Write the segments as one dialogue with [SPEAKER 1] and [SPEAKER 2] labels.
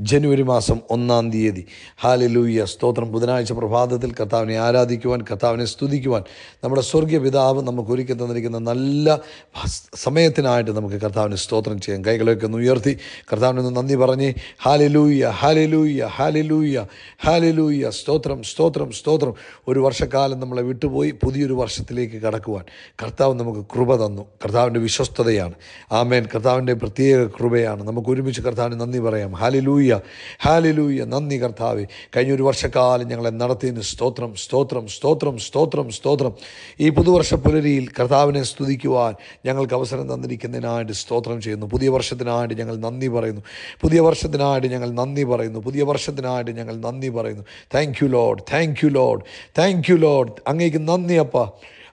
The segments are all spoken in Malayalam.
[SPEAKER 1] ജനുവരി മാസം ഒന്നാം തീയതി. ഹാലിലൂയ സ്തോത്രം. ബുധനാഴ്ച പ്രഭാതത്തിൽ കർത്താവിനെ ആരാധിക്കുവാൻ കർത്താവിനെ സ്തുതിക്കുവാൻ നമ്മുടെ സ്വർഗീയ പിതാവ് നമുക്ക് ഒരുക്കി തന്നിരിക്കുന്ന നല്ല സമയത്തിനായിട്ട് നമുക്ക് കർത്താവിന് സ്തോത്രം ചെയ്യാം കൈകളൊക്കെ ഒന്ന് ഉയർത്തി. കർത്താവിനൊന്ന് നന്ദി പറഞ്ഞ് ഹാലിലൂയ ഹാലിലൂയ ഹാലിലൂയ ഹാലിലൂയ സ്തോത്രം സ്തോത്രം സ്തോത്രം. ഒരു വർഷക്കാലം നമ്മളെ വിട്ടുപോയി പുതിയൊരു വർഷത്തിലേക്ക് കടക്കുവാൻ കർത്താവ് നമുക്ക് കൃപ തന്നു. കർത്താവിന്റെ വിശ്വസ്തതയാണ്. ആമേൻ. കർത്താവിന്റെ പ്രത്യേക കൃപയാണ്. നമുക്ക് ഒരുമിച്ച് കർത്താവിന് നന്ദി പറയാം. ഹാലിലൂയ ഹാലിലൂയ നന്ദി കർത്താവെ. കഴിഞ്ഞ ഒരു വർഷക്കാലം ഞങ്ങളെ നടത്തിയതിന് സ്തോത്രം സ്തോത്രം സ്തോത്രം സ്തോത്രം സ്തോത്രം. ഈ പുതുവർഷ പുലരിയിൽ കർത്താവിനെ സ്തുതിക്കുവാൻ ഞങ്ങൾക്ക് അവസരം തന്നിരിക്കുന്നതിനായിട്ട് സ്തോത്രം ചെയ്യുന്നു. പുതിയ വർഷത്തിനായിട്ട് ഞങ്ങൾ നന്ദി പറയുന്നു. പുതിയ വർഷത്തിനായിട്ട് ഞങ്ങൾ നന്ദി പറയുന്നു. പുതിയ വർഷത്തിനായിട്ട് ഞങ്ങൾ നന്ദി പറയുന്നു. Thank you Lord thank you Lord thank you Lord അങ്ങേക്ക് നന്ദി അപ്പ.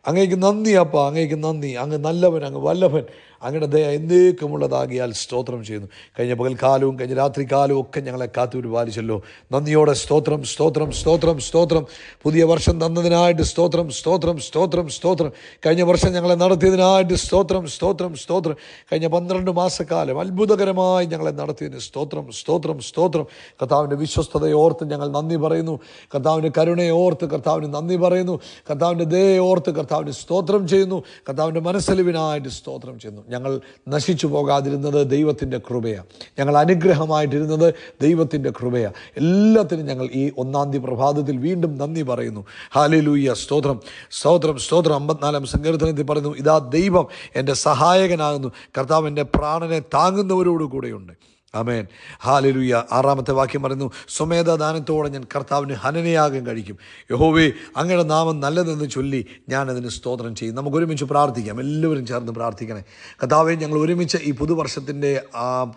[SPEAKER 1] അങ്ങേക്ക് നന്ദി അപ്പ. അങ്ങേക്ക് നന്ദി. അങ്ങ് നല്ലവൻ അങ്ങ് വല്ലഭൻ. അങ്ങയുടെ ദയ എന്നേക്കുമുള്ളതാകിയാൽ സ്തോത്രം ചെയ്യുന്നു. കഴിഞ്ഞ പകൽക്കാലവും കഴിഞ്ഞ രാത്രികാലവും ഒക്കെ ഞങ്ങളെ കാത്തു പാലിച്ചല്ലോ. നന്ദിയോടെ സ്തോത്രം സ്തോത്രം സ്തോത്രം സ്തോത്രം. പുതിയ വർഷം തന്നതിനായിട്ട് സ്തോത്രം സ്തോത്രം സ്തോത്രം സ്തോത്രം. കഴിഞ്ഞ വർഷം ഞങ്ങളെ നടത്തിയതിനായിട്ട് സ്തോത്രം സ്തോത്രം സ്തോത്രം. കഴിഞ്ഞ പന്ത്രണ്ട് മാസക്കാലം അത്ഭുതകരമായി ഞങ്ങളെ നടത്തിയതിന് സ്തോത്രം സ്തോത്രം സ്തോത്രം. കർത്താവിന്റെ വിശ്വസ്തതയെ ഓർത്ത് ഞങ്ങൾ നന്ദി പറയുന്നു. കർത്താവിന്റെ കരുണയെ ഓർത്ത് കർത്താവിന് നന്ദി പറയുന്നു. കർത്താവിന്റെ ദയെ ഓർത്ത് കർത്താവിന് സ്തോത്രം ചെയ്യുന്നു. കർത്താവിന്റെ മനസ്സലിവിനായിട്ട് സ്തോത്രം ചെയ്യുന്നു. ഞങ്ങൾ നശിച്ചു പോകാതിരുന്നത് ദൈവത്തിന്റെ കൃപയാണ് ഞങ്ങൾ അനുഗ്രഹമായിട്ടിരുന്നത് ദൈവത്തിന്റെ കൃപയാണ് എല്ലാത്തിനും ഞങ്ങൾ ഈ ഒന്നാം തീയതി പ്രഭാതത്തിൽ വീണ്ടും നന്ദി പറയുന്നു. ഹാലിലൂയ സ്തോത്രം. സ്തോത്രം സ്തോത്രം. അമ്പത്തിനാലാം സങ്കീർത്തനത്തിൽ പറയുന്നു ഇതാ ദൈവം എന്റെ സഹായകനാകുന്നു. കർത്താവ് എന്റെ പ്രാണനെ താങ്ങുന്നവരോട് കൂടെയുണ്ട് അമേൻ ഹാലലുയ. ആറാമത്തെ വാക്യം പറയുന്നു സ്വമേധ ദാനത്തോടെ ഞാൻ കർത്താവിന് ഹനനയാകം കഴിക്കും. യഹോവേ അങ്ങയുടെ നാമം നല്ലതെന്ന് ചൊല്ലി ഞാൻ അതിന് സ്തോത്രം ചെയ്യും. നമുക്ക് ഒരുമിച്ച് പ്രാർത്ഥിക്കാം. എല്ലാവരും ചേർന്ന് പ്രാർത്ഥിക്കണേ. കർത്താവെ ഞങ്ങൾ ഒരുമിച്ച് ഈ പുതുവർഷത്തിന്റെ ആ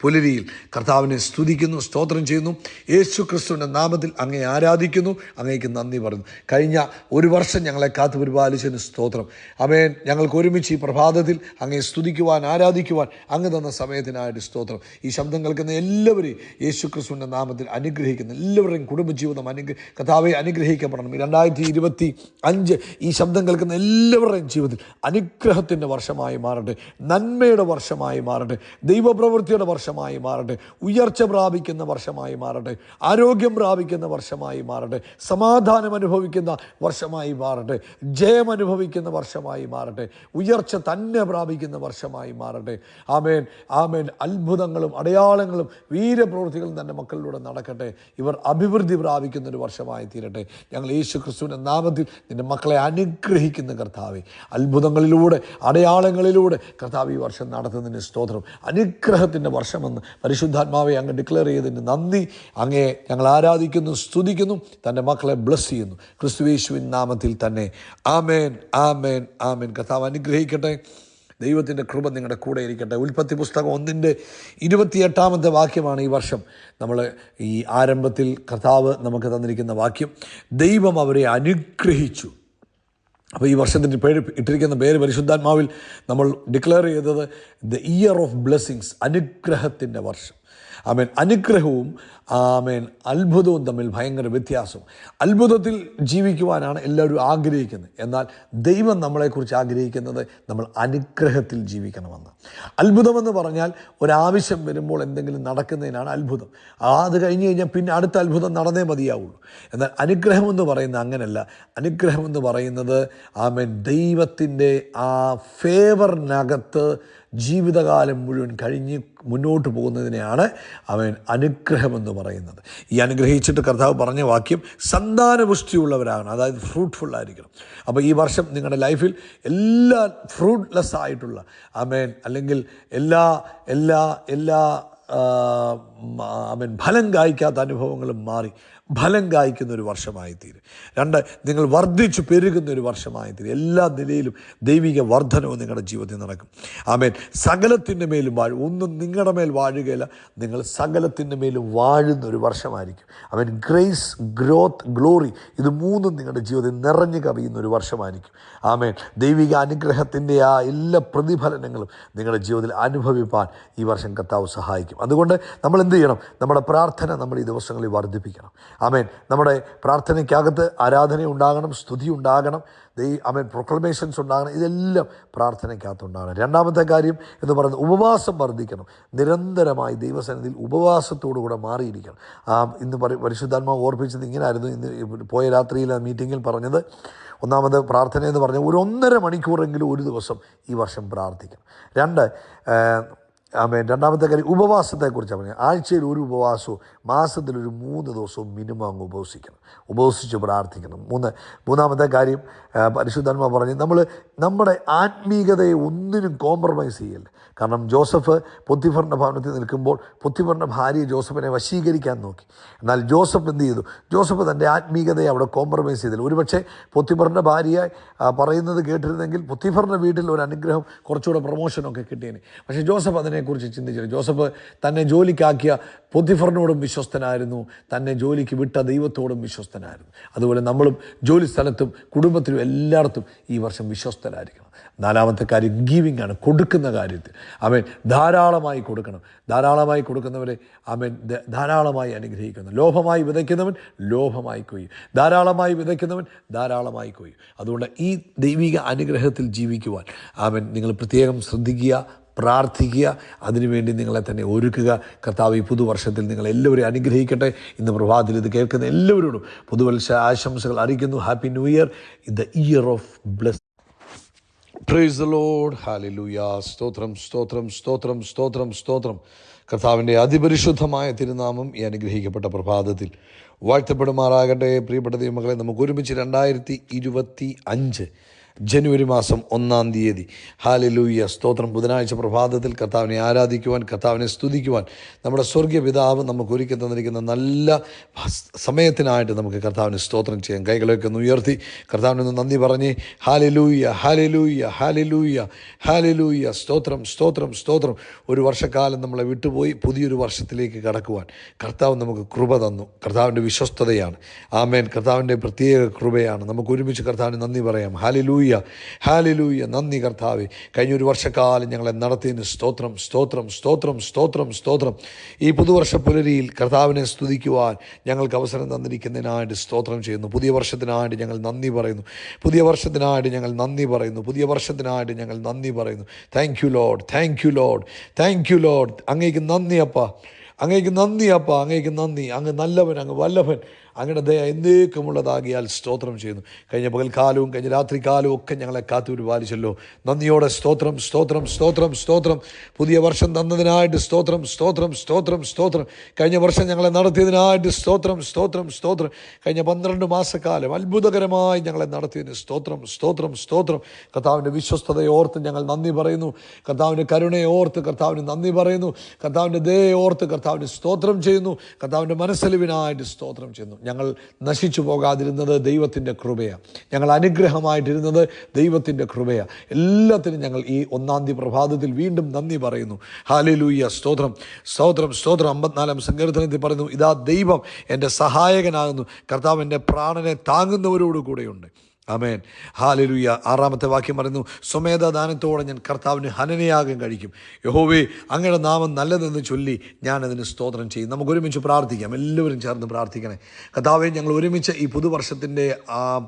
[SPEAKER 1] പുലരിയിൽ കർത്താവിനെ സ്തുതിക്കുന്നു സ്തോത്രം ചെയ്യുന്നു. യേശു ക്രിസ്തുവിന്റെ നാമത്തിൽ അങ്ങേ ആരാധിക്കുന്നു അങ്ങേക്ക് നന്ദി പറയുന്നു. കഴിഞ്ഞ ഒരു വർഷം ഞങ്ങളെ കാത്തു പരിപാലിച്ചതിന് സ്തോത്രം. അമേൻ ഞങ്ങൾക്ക് ഒരുമിച്ച് ഈ പ്രഭാതത്തിൽ അങ്ങേ സ്തുതിക്കുവാൻ ആരാധിക്കുവാൻ അങ്ങ് തന്ന സമയത്തിനായിട്ട് സ്തോത്രം. ഈ ശബ്ദം കേൾക്കുന്ന എല്ലാവരെയും യേശു ക്രിസ്തുവിന്റെ നാമത്തിൽ അനുഗ്രഹിക്കുന്നു എല്ലാവരുടെയും കുടുംബജീവിതം അനുഗ്രഹ കഥാവെ അനുഗ്രഹിക്കപ്പെടണം. രണ്ടായിരത്തി ഇരുപത്തി അഞ്ച് ഈ ശബ്ദം കേൾക്കുന്ന എല്ലാവരുടെയും ജീവിതത്തിൽ അനുഗ്രഹത്തിന്റെ വർഷമായി മാറട്ടെ നന്മയുടെ വർഷമായി മാറട്ടെ. ദൈവപ്രവൃത്തിയുടെ വർഷമായി മാറട്ടെ. ഉയർച്ച പ്രാപിക്കുന്ന വർഷമായി മാറട്ടെ. ആരോഗ്യം പ്രാപിക്കുന്ന വർഷമായി മാറട്ടെ. സമാധാനം അനുഭവിക്കുന്ന വർഷമായി മാറട്ടെ. ജയം അനുഭവിക്കുന്ന വർഷമായി മാറട്ടെ. ഉയർച്ച തന്നെ പ്രാപിക്കുന്ന വർഷമായി മാറട്ടെ. ആമേൻ. ആമേൻ. അത്ഭുതങ്ങളും അടയാളങ്ങളും വീരപ്രവൃത്തികളും തന്റെ മക്കളിലൂടെ നടക്കട്ടെ. ഇവർ അഭിവൃദ്ധി പ്രാപിക്കുന്ന ഒരു വർഷമായി തീരട്ടെ. ഞങ്ങൾ യേശു ക്രിസ്തുവിന്റെ നാമത്തിൽ നിന്റെ മക്കളെ അനുഗ്രഹിക്കുന്ന കർത്താവെ. അത്ഭുതങ്ങളിലൂടെ അടയാളങ്ങളിലൂടെ കർത്താവ് ഈ വർഷം നടത്തുന്നതിന് സ്തോത്രം. അനുഗ്രഹത്തിന്റെ വർഷമെന്ന് പരിശുദ്ധാത്മാവെ അങ്ങ് ഡിക്ലെയർ ചെയ്തതിന് നന്ദി. അങ്ങേ ഞങ്ങൾ ആരാധിക്കുന്നു സ്തുതിക്കുന്നു തന്റെ മക്കളെ ബ്ലസ് ചെയ്യുന്നു. ക്രിസ്തുവേശുവിൻ നാമത്തിൽ തന്നെ ആമേൻ ആമേൻ ആമേൻ. കഥാവ് അനുഗ്രഹിക്കട്ടെ. ദൈവത്തിന്റെ കൃപ നിങ്ങളുടെ കൂടെ ഇരിക്കട്ടെ. ഉൽപ്പത്തി പുസ്തകം ഒന്നിന്റെ ഇരുപത്തിയെട്ടാമത്തെ വാക്യമാണ് ഈ വർഷം. നമ്മൾ ഈ ആരംഭത്തിൽ കർത്താവ് നമുക്ക് തന്നിരിക്കുന്ന വാക്യം ദൈവം അവരെ അനുഗ്രഹിച്ചു. അപ്പോൾ ഈ വർഷത്തിന്റെ പേര് ഇട്ടിരിക്കുന്ന പേര് പരിശുദ്ധാത്മാവിൽ നമ്മൾ ഡിക്ലെയർ ചെയ്തത് ദ ഇയർ ഓഫ് ബ്ലെസ്സിങ്സ് അനുഗ്രഹത്തിന്റെ വർഷം. ആമേൻ. അനുഗ്രഹവും ആമേൻ. അത്ഭുതവും തമ്മിൽ ഭയങ്കര വ്യത്യാസം. അത്ഭുതത്തിൽ ജീവിക്കുവാനാണ് എല്ലാവരും ആഗ്രഹിക്കുന്നത്. എന്നാൽ ദൈവം നമ്മളെക്കുറിച്ച് ആഗ്രഹിക്കുന്നത് നമ്മൾ അനുഗ്രഹത്തിൽ ജീവിക്കണമെന്ന്. അത്ഭുതമെന്ന് പറഞ്ഞാൽ ഒരാവശ്യം വരുമ്പോൾ എന്തെങ്കിലും നടക്കുന്നതിനാണ് അത്ഭുതം. അത് കഴിഞ്ഞ് കഴിഞ്ഞാൽ പിന്നെ അടുത്ത അത്ഭുതം നടന്നേ മതിയാവുള്ളൂ. എന്നാൽ അനുഗ്രഹം എന്ന് പറയുന്നത് അങ്ങനല്ല. അനുഗ്രഹം എന്ന് പറയുന്നത് ആമേൻ ദൈവത്തിന്റെ ആ ഫേവറിനകത്ത് ജീവിതകാലം മുഴുവൻ കഴിഞ്ഞ് മുന്നോട്ട് പോകുന്നതിനെയാണ് അവൻ അനുഗ്രഹമെന്ന് പറയുന്നത്. ഈ അനുഗ്രഹിച്ചിട്ട് കർത്താവ് പറഞ്ഞ വാക്യം സന്താനപുഷ്ടിയുള്ളവരാകണം അതായത് ഫ്രൂട്ട്ഫുൾ ആയിരിക്കണം. അപ്പോൾ ഈ വർഷം നിങ്ങളുടെ ലൈഫിൽ എല്ലാ ഫ്രൂട്ട്ലെസ് ആയിട്ടുള്ള അമേൻ അല്ലെങ്കിൽ എല്ലാ എല്ലാ എല്ലാ അവൻ ഫലം കായ്ക്കാത്ത അനുഭവങ്ങളും മാറി. ഫലം കായ്ക്കുന്ന ഒരു വർഷമായി തീരും രണ്ട് നിങ്ങൾ വർദ്ധിച്ചു പെരുകുന്ന ഒരു വർഷമായി തീരും എല്ലാ നിലയിലും ദൈവിക വർധനവും നിങ്ങളുടെ ജീവിതത്തിൽ നടക്കും. ആമേൻ. സകലത്തിന്റെ മേലും വാഴും ഒന്നും നിങ്ങളുടെ മേൽ വാഴുകയില്ല നിങ്ങൾ സകലത്തിന്റെ മേലും വാഴുന്ന ഒരു വർഷമായിരിക്കും. അവൻ ഗ്രേസ് ഗ്രോത്ത് ഗ്ലോറി ഇത് മൂന്നും നിങ്ങളുടെ ജീവിതത്തിൽ നിറഞ്ഞു കവിയുന്ന ഒരു വർഷമായിരിക്കും. ആമേൻ. ദൈവിക അനുഗ്രഹത്തിന്റെ ആ എല്ലാ പ്രതിഫലനങ്ങളും നിങ്ങളുടെ ജീവിതത്തിൽ അനുഭവിപ്പാൻ ഈ വർഷം കർത്താവ് സഹായിക്കും. അതുകൊണ്ട് നമ്മൾ എന്ത് എന്ത് ചെയ്യണം? നമ്മുടെ പ്രാർത്ഥന നമ്മൾ ഈ ദിവസങ്ങളിൽ വർദ്ധിപ്പിക്കണം. ആമേൻ. നമ്മുടെ പ്രാർത്ഥനയ്ക്കകത്ത് ആരാധന ഉണ്ടാകണം സ്തുതി ഉണ്ടാകണം ദൈ ആമേൻ പ്രൊക്ലമേഷൻസ് ഉണ്ടാകണം ഇതെല്ലാം പ്രാർത്ഥനയ്ക്കകത്ത് ഉണ്ടാകണം രണ്ടാമത്തെ കാര്യം എന്ന് പറയുന്നത് ഉപവാസം വർദ്ധിക്കണം. നിരന്തരമായി ദൈവസന്നിധിയിൽ ഉപവാസത്തോടുകൂടെ മാറിയിരിക്കണം. ആ ഇന്ന് പരിശുദ്ധാത്മാവ് ഓർപ്പിച്ചത് ഇങ്ങനായിരുന്നു. ഇന്ന് പോയ രാത്രിയിൽ ആ മീറ്റിങ്ങിൽ പറഞ്ഞത് ഒന്നാമത് പ്രാർത്ഥന എന്ന് പറഞ്ഞാൽ ഒരു ഒന്നര മണിക്കൂറെങ്കിലും ഒരു ദിവസം ഈ വർഷം പ്രാർത്ഥിക്കണം. രണ്ട് ആമേൻ. രണ്ടാമത്തെ കാര്യം ഉപവാസത്തെക്കുറിച്ച് പറഞ്ഞത്. ആഴ്ചയിൽ ഒരു ഉപവാസവും മാസത്തിൽ ഒരു മൂന്ന് ദിവസവും മിനിമം അങ്ങ് ഉപവസിക്കണം. ഉപവസിച്ച് പ്രാർത്ഥിക്കണം. മൂന്ന് മൂന്നാമത്തെ കാര്യം പരിശുദ്ധന്മാർ പറഞ്ഞ് നമ്മൾ നമ്മുടെ ആത്മീകതയെ ഒന്നിനും കോംപ്രമൈസ് ചെയ്യല്ല. കാരണം ജോസഫ് പൊത്തിഫറിന്റെ ഭവനത്തിൽ നിൽക്കുമ്പോൾ പൊത്തിഫറിന്റെ ഭാര്യ ജോസഫിനെ വശീകരിക്കാൻ നോക്കി. എന്നാൽ ജോസഫ് എന്ത് ചെയ്തു? ജോസഫ് തന്റെ ആത്മീകതയെ അവിടെ കോംപ്രമൈസ് ചെയ്തില്ല. ഒരുപക്ഷെ പൊത്തിഫറിന്റെ ഭാര്യ പറയുന്നത് കേട്ടിരുന്നെങ്കിൽ പൊത്തിഫറിന്റെ വീട്ടിൽ ഒരു അനുഗ്രഹം കുറച്ചുകൂടെ പ്രൊമോഷനൊക്കെ കിട്ടിയേനെ. പക്ഷേ ജോസഫ് അതിനെക്കുറിച്ച് ചിന്തിച്ചില്ല. ജോസഫ് തന്നെ ജോലിക്കാക്കിയ പൊതിഫറിനോടും വിശ്വസ്തനായിരുന്നു. തന്നെ ജോലിക്ക് വിട്ട ദൈവത്തോടും വിശ്വസ്തനായിരുന്നു. അതുപോലെ നമ്മളും ജോലി സ്ഥലത്തും കുടുംബത്തിലും എല്ലായിടത്തും ഈ വർഷം വിശ്വസ്തനായിരിക്കണം നാലാമത്തെ കാര്യം ഗീവിംഗ് ആണ്. കൊടുക്കുന്ന കാര്യത്തിൽ. അവൻ ധാരാളമായി കൊടുക്കണം. ധാരാളമായി കൊടുക്കുന്നവരെ അവൻ ധാരാളമായി അനുഗ്രഹിക്കുന്നു. ലോഭമായി വിതയ്ക്കുന്നവൻ ലോഭമായി കൊയ്യും. ധാരാളമായി വിതയ്ക്കുന്നവൻ ധാരാളമായി കൊയ്യും. അതുകൊണ്ട് ഈ ദൈവിക അനുഗ്രഹത്തിൽ ജീവിക്കുവാൻ അവൻ നിങ്ങൾ പ്രത്യേകം ശ്രദ്ധിക്കുക. പ്രാർത്ഥിക്കുക. അതിനുവേണ്ടി നിങ്ങളെ തന്നെ ഒരുക്കുക. കർത്താവ് ഈ പുതുവർഷത്തിൽ നിങ്ങൾ എല്ലാവരെയും അനുഗ്രഹിക്കട്ടെ ഇന്ന് പ്രഭാതത്തിൽ ഇത് കേൾക്കുന്ന എല്ലാവരോടും പുതുവത്സ ആശംസകൾ അറിയിക്കുന്നു. Happy new year in the year of bless praise Lord hallelujah സ്തോത്രം സ്തോത്രം സ്തോത്രം സ്തോത്രം സ്തോത്രം. കർത്താവിന്റെ അതിപരിശുദ്ധമായ തിരുനാമം ഈ അനുഗ്രഹിക്കപ്പെട്ട പ്രഭാതത്തിൽ വാഴ്ത്തപ്പെടുമാറാകട്ടെ. പ്രിയപ്പെട്ട ദൈവമക്കളെ നമുക്ക് ഒരുമിച്ച് രണ്ടായിരത്തി ഇരുപത്തി അഞ്ച് ജനുവരി മാസം ഒന്നാം തീയതി. ഹാലലൂയ സ്തോത്രം. ബുധനാഴ്ച പ്രഭാതത്തിൽ കർത്താവിനെ ആരാധിക്കുവാൻ കർത്താവിനെ സ്തുതിക്കുവാൻ നമ്മുടെ സ്വർഗീയ പിതാവ് നമുക്ക് ഒരുക്കി തന്നിരിക്കുന്ന നല്ല സമയത്തിനായിട്ട് നമുക്ക് കർത്താവിന് സ്തോത്രം ചെയ്യാം കൈകളൊക്കെ ഒന്ന് ഉയർത്തി. കർത്താവിനെ ഒന്ന് നന്ദി പറഞ്ഞ് ഹാലലൂയ ഹാലലൂയ ഹാലലൂയ ഹാലലൂയ സ്തോത്രം സ്തോത്രം സ്തോത്രം. ഒരു വർഷക്കാലം നമ്മളെ വിട്ടുപോയി പുതിയൊരു വർഷത്തിലേക്ക് കടക്കുവാൻ കർത്താവ് നമുക്ക് കൃപ തന്നു. കർത്താവിന്റെ വിശ്വസ്തതയാണ്. ആമേൻ. കർത്താവിന്റെ പ്രത്യേക കൃപയാണ്. നമുക്ക് ഒരുമിച്ച് കർത്താവിന് നന്ദി പറയാം. ഹാലിലൂയ ഹാലിലൂയ നന്ദി കർത്താവെ. കഴിഞ്ഞ ഒരു വർഷക്കാലം ഞങ്ങളെ നടത്തിയതിന് സ്തോത്രം സ്തോത്രം സ്തോത്രം സ്തോത്രം സ്തോത്രം. ഈ പുതുവർഷ പുലരിയിൽ കർത്താവിനെ സ്തുതിക്കുവാൻ ഞങ്ങൾക്ക് അവസരം തന്നിരിക്കുന്നതിനായിട്ട് സ്തോത്രം ചെയ്യുന്നു. പുതിയ വർഷത്തിനായിട്ട് ഞങ്ങൾ നന്ദി പറയുന്നു. പുതിയ വർഷത്തിനായിട്ട് ഞങ്ങൾ നന്ദി പറയുന്നു. പുതിയ വർഷത്തിനായിട്ട് ഞങ്ങൾ നന്ദി പറയുന്നു. Thank you Lord thank you Lord thank you Lord അങ്ങേക്ക് നന്ദി അപ്പ. അങ്ങേക്ക് നന്ദി അപ്പ. അങ്ങേക്ക് നന്ദി. അങ്ങ് നല്ലവൻ അങ്ങ് വല്ലഭൻ. അങ്ങയുടെ ദയ എന്നേക്കുമുള്ളതാകിയാൽ സ്തോത്രം ചെയ്യുന്നു. കഴിഞ്ഞ പകൽക്കാലവും കഴിഞ്ഞ രാത്രികാലവും ഒക്കെ ഞങ്ങളെ കാത്തുപരിപാലിച്ചല്ലോ നന്ദിയോടെ സ്തോത്രം സ്തോത്രം സ്തോത്രം സ്തോത്രം. പുതിയ വർഷം തന്നതിനായിട്ട് സ്തോത്രം സ്തോത്രം സ്തോത്രം സ്തോത്രം. കഴിഞ്ഞ വർഷം ഞങ്ങളെ നടത്തിയതിനായിട്ട് സ്തോത്രം സ്തോത്രം സ്തോത്രം. കഴിഞ്ഞ പന്ത്രണ്ട് മാസക്കാലം അത്ഭുതകരമായി ഞങ്ങളെ നടത്തിയതിന് സ്തോത്രം സ്തോത്രം സ്തോത്രം. കർത്താവിന്റെ വിശ്വസ്തതയെ ഓർത്ത് ഞങ്ങൾ നന്ദി പറയുന്നു. കർത്താവിന്റെ കരുണയെ ഓർത്ത് കർത്താവിന് നന്ദി പറയുന്നു. കർത്താവിന്റെ ദയെ ഓർത്ത് കർത്താവിന് സ്തോത്രം ചെയ്യുന്നു. കർത്താവിന്റെ മനസ്സലിവിനായിട്ട് സ്തോത്രം ചെയ്യുന്നു. ഞങ്ങൾ നശിച്ചു പോകാതിരുന്നത് ദൈവത്തിന്റെ കൃപയാണ് ഞങ്ങൾ അനുഗ്രഹമായിട്ടിരുന്നത് ദൈവത്തിന്റെ കൃപയാണ് എല്ലാത്തിനും ഞങ്ങൾ ഈ ഒന്നാം തീയതി പ്രഭാതത്തിൽ വീണ്ടും നന്ദി പറയുന്നു. ഹാലിലൂയ്യ സ്തോത്രം. സ്തോത്രം സ്തോത്രം. അമ്പത്തിനാലാം സങ്കീർത്തനത്തിൽ പറയുന്നു ഇതാ ദൈവം എന്റെ സഹായകനാകുന്നു. കർത്താവ് എന്റെ പ്രാണനെ താങ്ങുന്നവരോട് കൂടെയുണ്ട്. അമേൻ ഹാലലുയ. ആറാമത്തെ വാക്യം പറയുന്നു സ്വമേധ ദാനത്തോടെ ഞാൻ കർത്താവിന് ഹനനയാകം കഴിക്കും. യഹോവേ അങ്ങയുടെ നാമം നല്ലതെന്ന് ചൊല്ലി ഞാനതിന് സ്തോത്രം ചെയ്യും. നമുക്ക് ഒരുമിച്ച് പ്രാർത്ഥിക്കാം. എല്ലാവരും ചേർന്ന് പ്രാർത്ഥിക്കണേ. കർത്താവെ ഞങ്ങൾ ഒരുമിച്ച് ഈ പുതുവർഷത്തിന്റെ ആ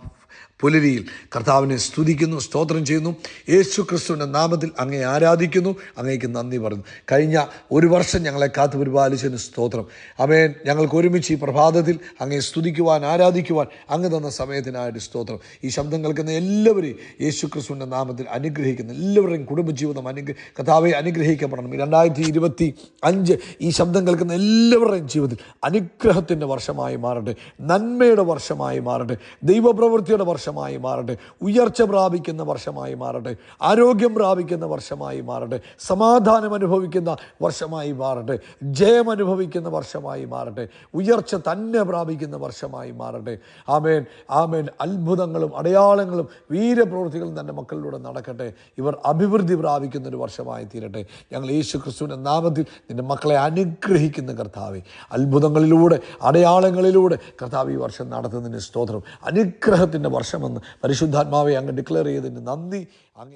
[SPEAKER 1] പുലരിയിൽ കർത്താവിനെ സ്തുതിക്കുന്നു സ്തോത്രം ചെയ്യുന്നു. യേശു ക്രിസ്തുവിന്റെ നാമത്തിൽ അങ്ങേ ആരാധിക്കുന്നു അങ്ങേക്ക് നന്ദി പറയുന്നു. കഴിഞ്ഞ ഒരു വർഷം ഞങ്ങളെ കാത്തു പരിപാലിച്ചതിന് സ്തോത്രം. അമേൻ ഞങ്ങൾക്ക് ഒരുമിച്ച് ഈ പ്രഭാതത്തിൽ അങ്ങേ സ്തുതിക്കുവാൻ ആരാധിക്കുവാൻ അങ്ങ് തന്ന സമയത്തിനായിട്ട് സ്തോത്രം. ഈ ശബ്ദം കേൾക്കുന്ന എല്ലാവരെയും യേശു ക്രിസ്തുവിന്റെ നാമത്തിൽ അനുഗ്രഹിക്കുന്നു എല്ലാവരുടെയും കുടുംബജീവിതം അനുഗ്രഹ കഥാവെ അനുഗ്രഹിക്കപ്പെടണം. രണ്ടായിരത്തി ഇരുപത്തി അഞ്ച് ഈ ശബ്ദം കേൾക്കുന്ന എല്ലാവരുടെയും ജീവിതത്തിൽ അനുഗ്രഹത്തിന്റെ വർഷമായി മാറട്ടെ. നന്മയുടെ വർഷമായി മാറട്ടെ. ദൈവപ്രവൃത്തിയുടെ വർഷമായി മാറട്ടെ. ഉയർച്ച പ്രാപിക്കുന്ന വർഷമായി മാറട്ടെ. ആരോഗ്യം പ്രാപിക്കുന്ന വർഷമായി മാറട്ടെ. സമാധാനം അനുഭവിക്കുന്ന വർഷമായി മാറട്ടെ. ജയം അനുഭവിക്കുന്ന വർഷമായി മാറട്ടെ. ഉയർച്ച തന്നെ പ്രാപിക്കുന്ന വർഷമായി മാറട്ടെ. ആമേൻ. ആമേൻ. അത്ഭുതങ്ങളും അടയാളങ്ങളും വീരപ്രവൃത്തികളും തന്റെ മക്കളിലൂടെ നടക്കട്ടെ. ഇവർ അഭിവൃദ്ധി പ്രാപിക്കുന്ന ഒരു വർഷമായി തീരട്ടെ. ഞങ്ങൾ യേശു ക്രിസ്തുവിന്റെ നാമത്തിൽ നിന്റെ മക്കളെ അനുഗ്രഹിക്കുന്ന കർത്താവെ അത്ഭുതങ്ങളിലൂടെ അടയാളങ്ങളിലൂടെ കർത്താവ് ഈ വർഷം നടത്തുന്നതിന് സ്തോത്രം. അനുഗ്രഹത്തിന്റെ വർഷമെന്ന് പരിശുദ്ധാത്മാവെ അങ്ങ് ഡിക്ലെയർ ചെയ്തതിന് നന്ദി. അങ്ങ്